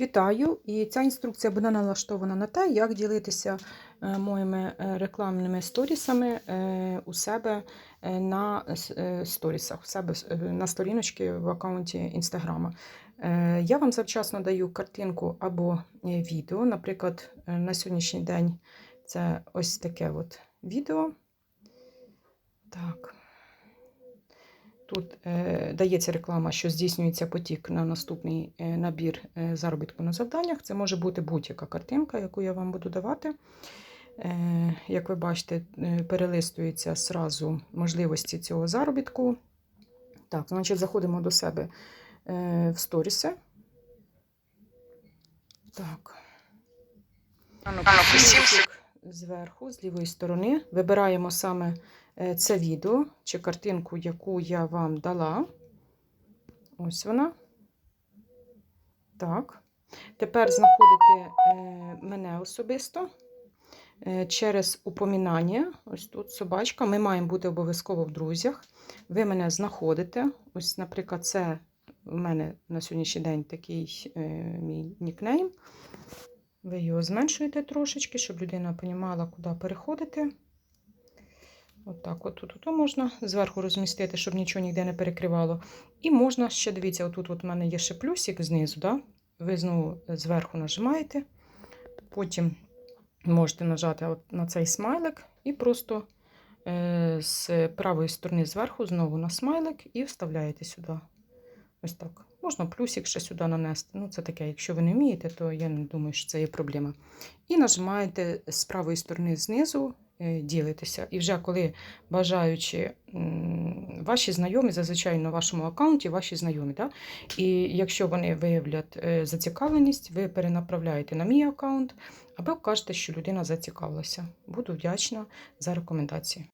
Вітаю! І ця інструкція буде налаштована на те, як ділитися е, моїми е, рекламними сторісами е, у себе на сторісах, у себе на сторіночці в аккаунті Інстаграма. Я вам завчасно даю картинку або відео. Наприклад, на сьогоднішній день це ось таке от відео. Так. Тут е, дається реклама, що здійснюється потік на наступний е, набір е, заробітку на завданнях. Це може бути будь-яка картинка, яку я вам буду давати. Е, як ви бачите, е, перелистуються зразу можливості цього заробітку. Так, значить, заходимо до себе е, в сторіси. Так. Зверху, з лівої сторони, вибираємо саме це відео чи картинку, яку я вам дала. Ось вона. Так. Тепер знаходите е, мене особисто е, через упомінання. Ось тут собачка. Ми маємо бути обов'язково в друзях. Ви мене знаходите. Ось, наприклад, це в мене на сьогоднішній день такий е, мій нікнейм. Ви його зменшуєте трошечки, щоб людина розуміла, куди переходити. Отак, от тут, можна зверху розмістити, щоб нічого ніде не перекривало. І можна ще, дивіться, отут от у мене є ще плюсик знизу. Да? Ви знову зверху нажимаєте. Потім можете нажати от на цей смайлик і просто е, з правої сторони зверху знову на смайлик і вставляєте сюди. Ось так. Можна плюсик ще сюди нанести. Ну, це таке, якщо ви не вмієте, то я не думаю, що це є проблема. І нажимаєте з правої сторони знизу е, ділитися. І вже коли бажаючи ваші знайомі, зазвичай на вашому аккаунті ваші знайомі. Да? І якщо вони виявлять е, зацікавленість, ви перенаправляєте на мій аккаунт, або кажете, що людина зацікавилася. Буду вдячна за рекомендації.